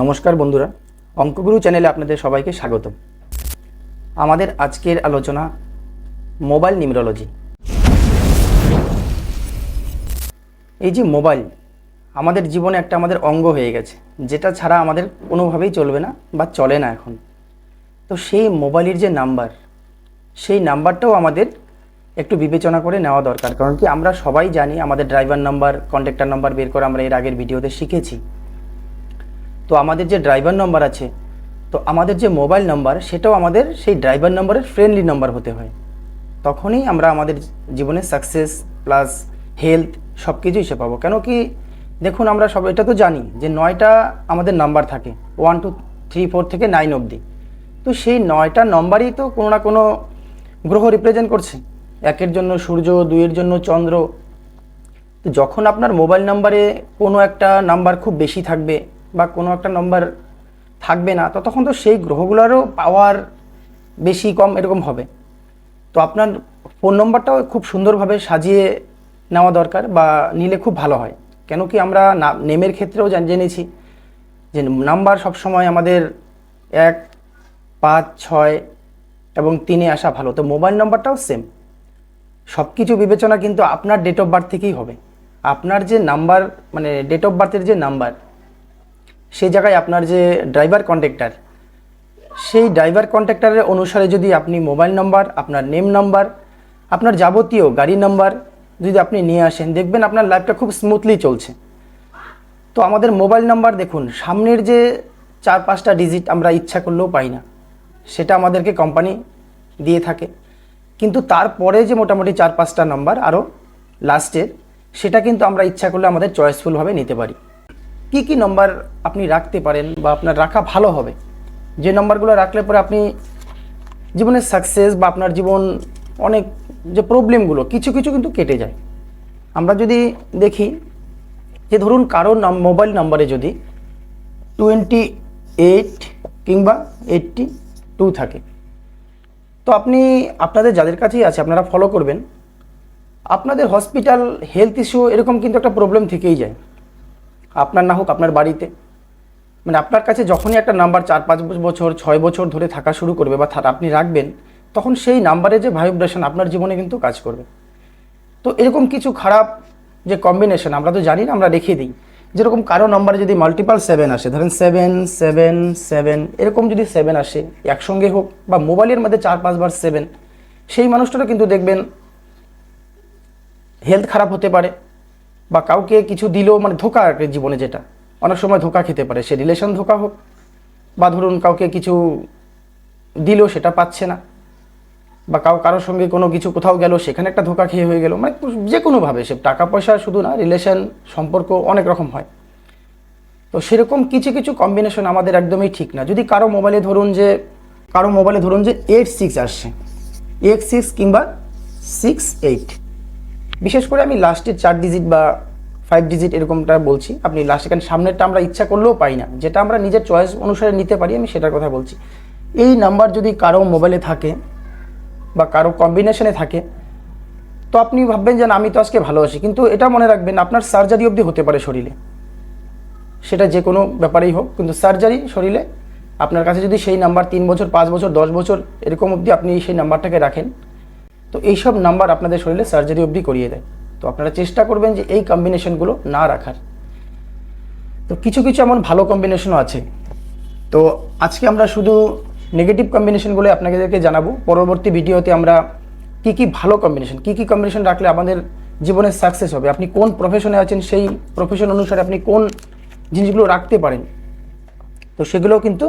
নমস্কার বন্ধুরা, অঙ্কগুরু চ্যানেলে আপনাদের সবাইকে স্বাগত আমাদের আজকের আলোচনা মোবাইল নিউমরোলজি। এই যে মোবাইল, আমাদের জীবনে একটা আমাদের অঙ্গ হয়ে গেছে, যেটা ছাড়া আমাদের কোনোভাবেই চলবে না বা চলে না এখন। তো সেই মোবাইলের যে নাম্বার, সেই নাম্বারটাও আমাদের একটু বিবেচনা করে নেওয়া দরকার, কারণ কি আমরা সবাই জানি আমাদের ড্রাইভার নাম্বার কন্ট্যাক্টার নাম্বার বের করে আমরা এর আগের ভিডিওতে শিখেছি। তো আমাদের যে ড্রাইভার নাম্বার আছে, তো আমাদের যে মোবাইল নাম্বার সেটাও আমাদের সেই ড্রাইভার নাম্বারের ফ্রেন্ডলি নাম্বার হতে হয়। তখনই আমরা আমাদের জীবনে সাকসেস প্লাস হেলথ সব কিছুই সে পাবো। কেন কি, দেখুন আমরা সব, এটা তো জানি যে নয়টা আমাদের নাম্বার থাকে ওয়ান টু থ্রি ফোর থেকে নাইন অবধি। তো সেই নয়টা নম্বরই তো কোনো না কোনো গ্রহ রিপ্রেজেন্ট করছে। একের জন্য সূর্য, দুইয়ের জন্য চন্দ্র। তো যখন আপনার মোবাইল নাম্বারে কোনো একটা নাম্বার খুব বেশি থাকবে বা কোনো একটা নম্বর থাকবে না, তো তখন তো সেই গ্রহগুলোরও পাওয়ার বেশি কম এরকম হবে। তো আপনার ফোন নম্বরটাও খুব সুন্দরভাবে সাজিয়ে নেওয়া দরকার বা নিলে খুব ভালো হয়। কেন কি আমরা নেমের ক্ষেত্রেও জেনেছি যে নাম্বার সবসময় আমাদের এক, পাঁচ, ছয় এবং তিনে আসা ভালো। তো মোবাইল নম্বরটাও সেম সব কিছু বিবেচনা কিন্তু আপনার ডেট অফ বার্থ থেকেই হবে। আপনার যে নাম্বার মানে ডেট অফ বার্থের যে নাম্বার সেই জায়গায় আপনার যে ড্রাইভার কন্ট্যাক্টার সেই ড্রাইভার কন্ট্যাক্টারের অনুসারে যদি আপনি মোবাইল নাম্বার আপনার নেম নাম্বার আপনার যাবতীয় গাড়ি নাম্বার যদি আপনি নিয়ে আসেন, দেখবেন আপনার লাইফটা খুব স্মুথলি চলছে। তো আমাদের মোবাইল নাম্বার দেখুন, সামনের যে চার পাঁচটা ডিজিট আমরা ইচ্ছা করলেও পাই না, সেটা আমাদেরকে কোম্পানি দিয়ে থাকে। কিন্তু তারপরে যে মোটামুটি চার পাঁচটা নাম্বার আরও লাস্টের সেটা কিন্তু আমরা ইচ্ছা করলে আমাদের চয়েসফুলভাবে নিতে পারি। কি কি নম্বর আপনি রাখতে পারেন বা আপনার রাখা ভালো হবে? যে নম্বরগুলো রাখলে পরে আপনি জীবনের সাকসেস বা আপনার জীবন অনেক যে প্রবলেমগুলো কিছু কিছু কিন্তু কেটে যায়। আমরা যদি দেখি, যে ধরুন কারোর নাম মোবাইল নাম্বারে যদি টোয়েন্টি এইট কিংবা এইটটি টু থাকে, তো আপনি, আপনাদের যাদের কাছেই আছে, আপনারা ফলো করবেন। আপনাদের হসপিটাল হেলথ ইস্যু এরকম কিন্তু একটা প্রবলেম থেকেই যায়। আপনার না হোক আপনার বাড়িতে। মানে আপনার কাছে যখনই একটা নাম্বার চার, পাঁচ বছর, ছয় বছর ধরে থাকা শুরু করবে বা আপনি রাখবেন, তখন সেই নাম্বারে যে ভাইব্রেশন আপনার জীবনে কিন্তু কাজ করবে। তো এরকম কিছু খারাপ যে কম্বিনেশন আমরা তো জানি না, আমরা রেখে দিই। যেরকম কারও নম্বরে যদি মাল্টিপাল সেভেন আসে, ধরেন সেভেন সেভেন সেভেন এরকম যদি সেভেন আসে, একসঙ্গে হোক বা মোবাইলের মধ্যে চার পাঁচবার সেভেন সেই মানুষটারও কিন্তু দেখবেন হেলথ খারাপ হতে পারে। বা কাউকে কিছু দিলেও মানে ধোকা জীবনে যেটা। অনেক সময় ধোকা খেতে পারে, সে রিলেশন ধোকা হোক, বা ধরুন কাউকে কিছু দিলেও সেটা পাচ্ছে না, বা কাউ কারোর সঙ্গে কোনো কিছু কোথাও গেল, সেখানে একটা ধোকা খেয়ে হয়ে গেল মানে যে কোনোভাবে সে টাকা পয়সা শুধু না রিলেশন সম্পর্ক অনেক রকম হয়। তো সেরকম কিছু কিছু কম্বিনেশন আমাদের একদমই ঠিক না। যদি কারও মোবাইলে ধরুন যে, কারও মোবাইলে ধরুন যে এইট সিক্স আসছে এইট সিক্স কিংবা সিক্স এইট বিশেষ করে আমি লাস্টের চার ডিজিট বা ফাইভ ডিজিট এরকমটা বলছি। আপনি লাস্ট এখানে সামনেরটা আমরা ইচ্ছা করলেও পাই না। যেটা আমরা নিজের চয়েস অনুসারে নিতে পারি, আমি সেটার কথা বলছি। এই নাম্বার যদি কারও মোবাইলে থাকে বা কারও কম্বিনেশনে থাকে, তো আপনি ভাববেন যে আমি তো আজকে ভালো আছি। কিন্তু এটা মনে রাখবেন, আপনার সার্জারি অবধি হতে পারে শরীরে। সেটা যে কোনো ব্যাপারেই হোক, কিন্তু সার্জারি শরীরে আপনার কাছে যদি সেই নাম্বার তিন বছর, পাঁচ বছর, দশ বছর এরকম অবধি আপনি সেই নাম্বারটাকে রাখেন তো এইসব নাম্বার আপনাদের শরীরে সার্জারি অবধি করিয়ে দেয়। তো আপনারা চেষ্টা করবেন যে এই কম্বিনেশনগুলো না রাখার। তো কিছু কিছু এমন ভালো কম্বিনেশনও আছে। তো আজকে আমরা শুধু নেগেটিভ কম্বিনেশনগুলো আপনাদেরকে জানাব। পরবর্তী ভিডিওতে আমরা কি কি ভালো কম্বিনেশন কি কি কম্বিনেশন রাখলে আমাদের জীবনে সাকসেস হবে, আপনি কোন প্রফেশনে আছেন, সেই প্রফেশন অনুসারে আপনি কোন জিনিসগুলো রাখতে পারেন। তো সেগুলো কিন্তু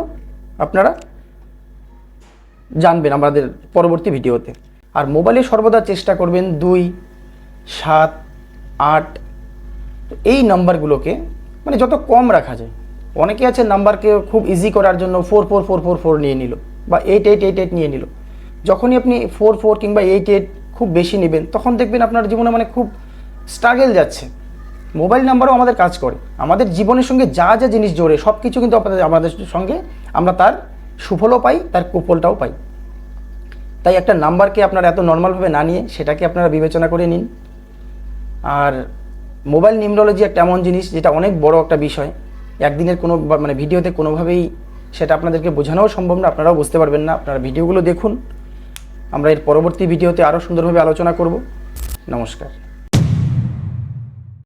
আপনারা জানবেন আমাদের পরবর্তী ভিডিওতে। আর মোবাইলে সর্বদা চেষ্টা করবেন দুই, সাত, আট। এই নাম্বারগুলোকে মানে যত কম রাখা যায়। অনেকে আছে নাম্বারকে খুব ইজি করার জন্য four four four four four নিয়ে নিল বা এইট এইট এইট এইট নিয়ে নিল। যখনই আপনি ফোর ফোর কিংবা এইট এইট খুব বেশি নেবেন, তখন দেখবেন আপনার জীবনে মানে খুব স্ট্রাগেল যাচ্ছে। মোবাইল নাম্বারও আমাদের কাজ করে। আমাদের জীবনের সঙ্গে যা যা জিনিস জোরে সব কিছু কিন্তু আমাদের সঙ্গে আমরা তার সুফলও পাই, তার কুফলটাও পাই। তাই একটা নাম্বারকে আপনারা এত নর্মালভাবে না নিয়ে সেটাকে আপনারা বিবেচনা করে নিন। আর মোবাইল নিউমরোলজি একটা এমন জিনিস যেটা অনেক বড় একটা বিষয়। একদিনের কোনো মানে ভিডিওতে কোনোভাবেই সেটা আপনাদেরকে বোঝানোও সম্ভব না, আপনারাও বুঝতে পারবেন না। আপনারা ভিডিওগুলো দেখুন। আমরা এর পরবর্তী ভিডিওতে আরও সুন্দরভাবে আলোচনা করব। নমস্কার।